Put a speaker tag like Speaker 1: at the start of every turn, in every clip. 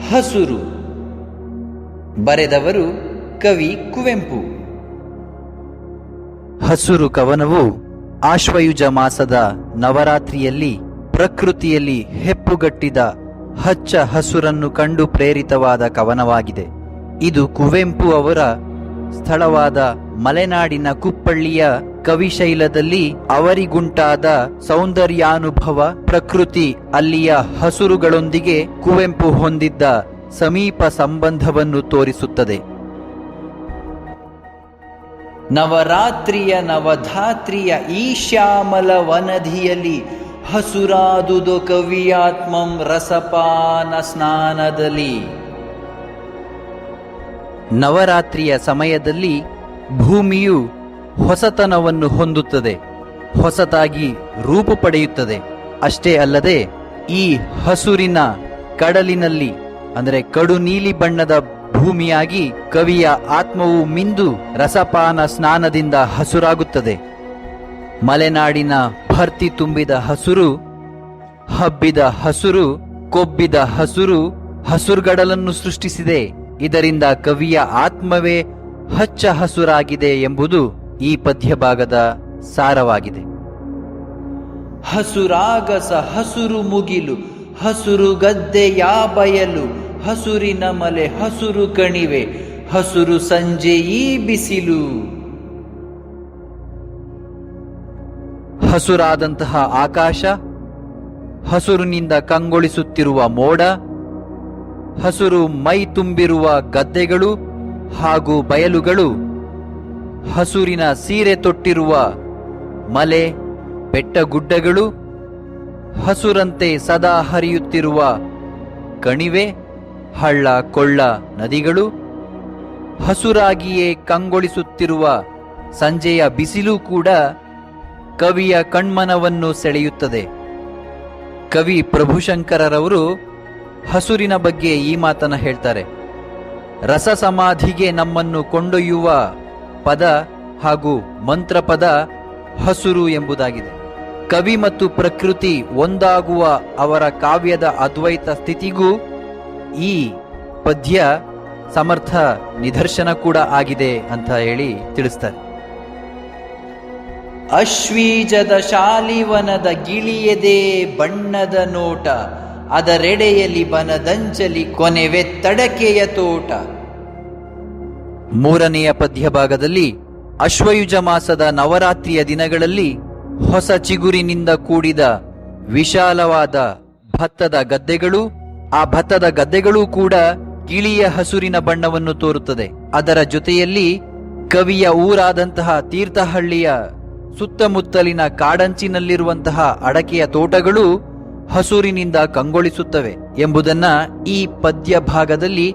Speaker 1: ಹಸುರು. ಬರೆದವರು ಕವಿ ಕುವೆಂಪು. ಹಸುರು ಕವನವು ಆಶ್ವಯುಜ ಮಾಸದ ನವರಾತ್ರಿಯಲ್ಲಿ ಪ್ರಕೃತಿಯಲ್ಲಿ ಹೆಪ್ಪುಗಟ್ಟಿದ ಹಚ್ಚ ಹಸುರನ್ನು ಕಂಡು ಪ್ರೇರಿತವಾದ ಕವನವಾಗಿದೆ. ಇದು ಕುವೆಂಪು ಅವರ ಸ್ಥಳವಾದ ಮಲೆನಾಡಿನ ಕುಪ್ಪಳ್ಳಿಯ ಕವಿಶೈಲದಲ್ಲಿ ಅವರಿಗುಂಟಾದ ಸೌಂದರ್ಯಾನುಭವ ಪ್ರಕೃತಿ ಅಲ್ಲಿಯ ಹಸುರುಗಳೊಂದಿಗೆ ಕುವೆಂಪು ಹೊಂದಿದ್ದ ಸಮೀಪ ಸಂಬಂಧವನ್ನು ತೋರಿಸುತ್ತದೆ. ನವರಾತ್ರಿಯ ನವಧಾತ್ರಿಯ ಈ ಶ್ಯಾಮಲ ವನಧಿಯಲ್ಲಿ ಹಸುರಾದುದು ಕವಿಯಾತ್ಮಂ ರಸಪಾನ ಸ್ನಾನದಲ್ಲಿ. ನವರಾತ್ರಿಯ ಸಮಯದಲ್ಲಿ ಭೂಮಿಯು ಹೊಸತನವನ್ನು ಹೊಂದುತ್ತದೆ, ಹೊಸತಾಗಿ ರೂಪು ಪಡೆಯುತ್ತದೆ. ಅಷ್ಟೇ ಅಲ್ಲದೆ ಈ ಹಸುರಿನ ಕಡಲಿನಲ್ಲಿ, ಅಂದರೆ ಕಡು ನೀಲಿ ಬಣ್ಣದ ಭೂಮಿಯಾಗಿ ಕವಿಯ ಆತ್ಮವು ಮಿಂದು ರಸಪಾನ ಸ್ನಾನದಿಂದ ಹಸುರಾಗುತ್ತದೆ. ಮಲೆನಾಡಿನ ಭರ್ತಿ ತುಂಬಿದ ಹಸುರು, ಹಬ್ಬಿದ ಹಸುರು, ಕೊಬ್ಬಿದ ಹಸುರು ಹಸುರುಗಡಲನ್ನು ಸೃಷ್ಟಿಸಿದೆ. ಇದರಿಂದ ಕವಿಯ ಆತ್ಮವೇ ಹಚ್ಚ ಹಸುರಾಗಿದೆ ಎಂಬುದು ಈ ಪದ್ಯಭಾಗದ ಸಾರವಾಗಿದೆ. ಹಸುರಾಗಸ ಹಸುರು ಮುಗಿಲು ಹಸುರು ಗದ್ದೆಯ ಬಯಲು ಹಸುರಿನ ಮಲೆ ಹಸುರು ಕಣಿವೆ ಹಸುರು ಸಂಜೆ ಈ ಬಿಸಿಲು. ಹಸುರಾದಂತಹ ಆಕಾಶ ಹಸುರಿನಿಂದ ಕಂಗೊಳಿಸುತ್ತಿರುವ ಮೋಡ ಹಸುರು ಮೈ ತುಂಬಿರುವ ಗದ್ದೆಗಳು ಹಾಗೂ ಬಯಲುಗಳು, ಹಸುರಿನ ಸೀರೆ ತೊಟ್ಟಿರುವ ಮಲೆ, ಬೆಟ್ಟಗುಡ್ಡಗಳು, ಹಸುರಂತೆ ಸದಾ ಹರಿಯುತ್ತಿರುವ ಕಣಿವೆ, ಹಳ್ಳ, ಕೊಳ್ಳ ನದಿಗಳು, ಹಸುರಾಗಿಯೇ ಕಂಗೊಳಿಸುತ್ತಿರುವ ಸಂಜೆಯ ಬಿಸಿಲು ಕೂಡ ಕವಿಯ ಕಣ್ಮನವನ್ನು ಸೆಳೆಯುತ್ತದೆ. ಕವಿ ಪ್ರಭುಶಂಕರರವರು ಹಸುರಿನ ಬಗ್ಗೆ ಈ ಮಾತನ್ನ ಹೇಳ್ತಾರೆ. ರಸ ಸಮಾಧಿಗೆ ನಮ್ಮನ್ನು ಕೊಂಡೊಯ್ಯುವ ಪದ ಹಾಗೂ ಮಂತ್ರಪದ ಹಸುರು ಎಂಬುದಾಗಿದೆ. ಕವಿ ಮತ್ತು ಪ್ರಕೃತಿ ಒಂದಾಗುವ ಅವರ ಕಾವ್ಯದ ಅದ್ವೈತ ಸ್ಥಿತಿಗೂ ಈ ಪದ್ಯ ಸಮರ್ಥ ನಿದರ್ಶನ ಕೂಡ ಆಗಿದೆ ಅಂತ ಹೇಳಿ ತಿಳಿಸ್ತಾರೆ. ಅಶ್ವೀಜದ ಶಾಲಿವನದ ಗಿಳಿಯದೆ ಬಣ್ಣದ ನೋಟ. ಅದರೆಡೆಯಲ್ಲಿ ಬನದಂಚಲಿ ಕೊನೆವೆತ್ತಡಕೆಯ ತೋಟ. ಮೂರನೆಯ ಪದ್ಯ ಭಾಗದಲ್ಲಿ ಅಶ್ವಯುಜ ಮಾಸದ ನವರಾತ್ರಿಯ ದಿನಗಳಲ್ಲಿ ಹೊಸ ಚಿಗುರಿನಿಂದ ಕೂಡಿದ ವಿಶಾಲವಾದ ಭತ್ತದ ಗದ್ದೆಗಳು, ಆ ಭತ್ತದ ಗದ್ದೆಗಳೂ ಕೂಡ ಗಿಳಿಯ ಹಸುರಿನ ಬಣ್ಣವನ್ನು ತೋರುತ್ತದೆ. ಅದರ ಜೊತೆಯಲ್ಲಿ ಕವಿಯ ಊರಾದಂತಹ ತೀರ್ಥಹಳ್ಳಿಯ ಸುತ್ತಮುತ್ತಲಿನ ಕಾಡಂಚಿನಲ್ಲಿರುವಂತಹ ಅಡಕೆಯ ತೋಟಗಳು ಹಸೂರಿನಿಂದ ಕಂಗೊಳಿಸುತ್ತವೆ ಎಂಬುದನ್ನ ಈ ಪದ್ಯ ಭಾಗದಲ್ಲಿ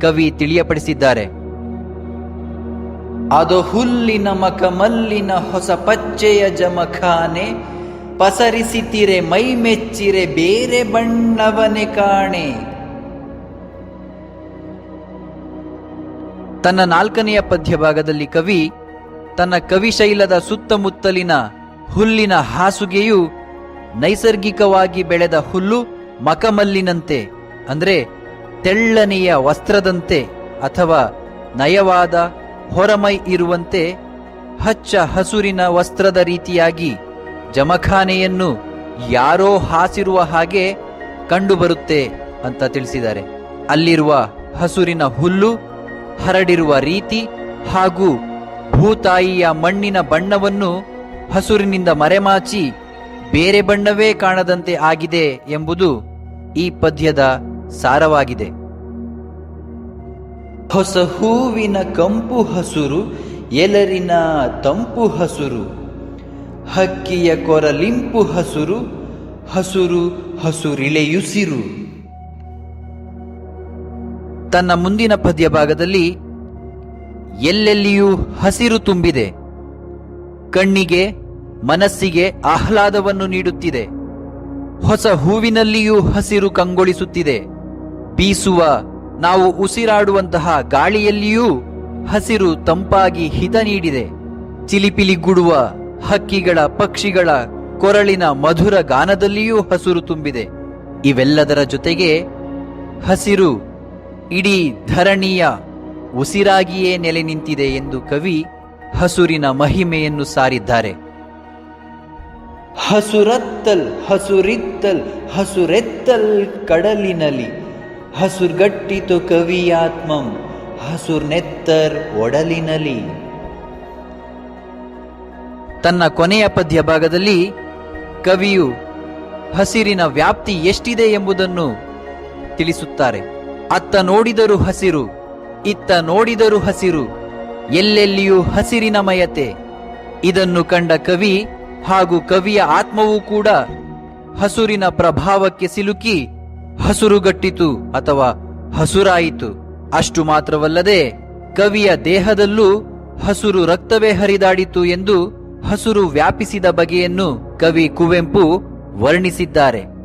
Speaker 1: ಕವಿ ತಿಳಿಯಪಡಿಸಿದ್ದಾರೆ. ಅದು ಹುಲ್ಲಿನ ಮಕಮಲ್ಲಿನ ಹೊಸ ಪಚ್ಚೆಯ ಜಮಖಾನೆ, ಪಸರಿಸಿತಿರೆ ಮೈ ಮೆಚ್ಚಿರೆ ಬೇರೆ ಬಣ್ಣವನೆ ಕಾಣೆ. ತನ್ನ ನಾಲ್ಕನೆಯ ಪದ್ಯ ಭಾಗದಲ್ಲಿ ಕವಿ, ತನ್ನ ಕವಿಶೈಲದ ಸುತ್ತಮುತ್ತಲಿನ ಹುಲ್ಲಿನ ಹಾಸುಗೆಯು ನೈಸರ್ಗಿಕವಾಗಿ ಬೆಳೆದ ಹುಲ್ಲು ಮಕಮಲ್ಲಿನಂತೆ, ಅಂದರೆ ತೆಳ್ಳನೆಯ ವಸ್ತ್ರದಂತೆ ಅಥವಾ ನಯವಾದ ಹೊರಮೈ ಇರುವಂತೆ ಹಚ್ಚ ಹಸುರಿನ ವಸ್ತ್ರದ ರೀತಿಯಾಗಿ ಜಮಖಾನೆಯನ್ನು ಯಾರೋ ಹಾಸಿರುವ ಹಾಗೆ ಕಂಡುಬರುತ್ತೆ ಅಂತ ತಿಳಿಸಿದ್ದಾರೆ. ಅಲ್ಲಿರುವ ಹಸುರಿನ ಹುಲ್ಲು ಹರಡಿರುವ ರೀತಿ ಹಾಗೂ ಭೂತಾಯಿಯ ಮಣ್ಣಿನ ಬಣ್ಣವನ್ನು ಹಸುರಿನಿಂದ ಮರೆಮಾಚಿ ಬೇರೆ ಬಣ್ಣವೇ ಕಾಣದಂತೆ ಆಗಿದೆ ಎಂಬುದು ಈ ಪದ್ಯದ ಸಾರವಾಗಿದೆ. ಹೊಸ ಹೂವಿನ ಕಂಪು ಹಸುರು, ಎಲರಿನ ತಂಪು ಹಸುರು, ಹಕ್ಕಿಯ ಕೊರಲಿಂಪು ಹಸುರು ಹಸುರು ಹಸುರಿಳೆಯುಸಿರು. ತನ್ನ ಮುಂದಿನ ಪದ್ಯ ಭಾಗದಲ್ಲಿ ಎಲ್ಲೆಲ್ಲಿಯೂ ಹಸಿರು ತುಂಬಿದೆ. ಕಣ್ಣಿಗೆ ಮನಸ್ಸಿಗೆ ಆಹ್ಲಾದವನ್ನು ನೀಡುತ್ತಿದೆ. ಹೊಸ ಹೂವಿನಲ್ಲಿಯೂ ಹಸಿರು ಕಂಗೊಳಿಸುತ್ತಿದೆ. ಬೀಸುವ, ನಾವು ಉಸಿರಾಡುವಂತಹ ಗಾಳಿಯಲ್ಲಿಯೂ ಹಸಿರು ತಂಪಾಗಿ ಹಿತ ನೀಡಿದೆ. ಚಿಲಿಪಿಲಿಗುಡುವ ಹಕ್ಕಿಗಳ ಪಕ್ಷಿಗಳ ಕೊರಳಿನ ಮಧುರ ಗಾನದಲ್ಲಿಯೂ ಹಸಿರು ತುಂಬಿದೆ. ಇವೆಲ್ಲದರ ಜೊತೆಗೆ ಹಸಿರು, ಇಡೀ ಧರಣಿಯ ಉಸಿರಾಗಿಯೇ ನೆಲೆ ನಿಂತಿದೆ ಎಂದು ಕವಿ ಹಸುರಿನ ಮಹಿಮೆಯನ್ನು ಸಾರಿದ್ದಾರೆ. ಹಸುರತ್ತಲ್ ಹಸುರಿತ್ತಲ್ ಹಸುರೆತ್ತಲ್ ಕಡಲಿನಲಿ ಹಸುರ್ಗಟ್ಟಿತು ಕವಿಯಾತ್ಮಂ, ಹಸುರ್ನೆತ್ತರ್ ಒಡಲಿನಲಿ ತನ್ನ ಕೊನೆಯ ಪದ್ಯ ಭಾಗದಲ್ಲಿ, ಕವಿಯು ಹಸಿರಿನ ವ್ಯಾಪ್ತಿ ಎಷ್ಟಿದೆ ಎಂಬುದನ್ನು ತಿಳಿಸುತ್ತಾರೆ. ಅತ್ತ ನೋಡಿದರು ಹಸಿರು, ಇತ್ತ ನೋಡಿದರು ಹಸಿರು, ಎಲ್ಲೆಲ್ಲಿಯೂ ಹಸಿರಿನ ಮಯತೆ. ಇದನ್ನು ಕಂಡ ಕವಿ ಹಾಗೂ ಕವಿಯ ಆತ್ಮವೂ ಕೂಡ ಹಸುರಿನ ಪ್ರಭಾವಕ್ಕೆ ಸಿಲುಕಿ ಹಸುರುಗಟ್ಟಿತು ಅಥವಾ ಹಸುರಾಯಿತು. ಅಷ್ಟು ಮಾತ್ರವಲ್ಲದೆ ಕವಿಯ ದೇಹದಲ್ಲೂ ಹಸುರು ರಕ್ತವೇ ಹರಿದಾಡಿತು ಎಂದು ಹಸುರು ವ್ಯಾಪಿಸಿದ ಬಗೆಯನ್ನು ಕವಿ ಕುವೆಂಪು ವರ್ಣಿಸಿದ್ದಾರೆ.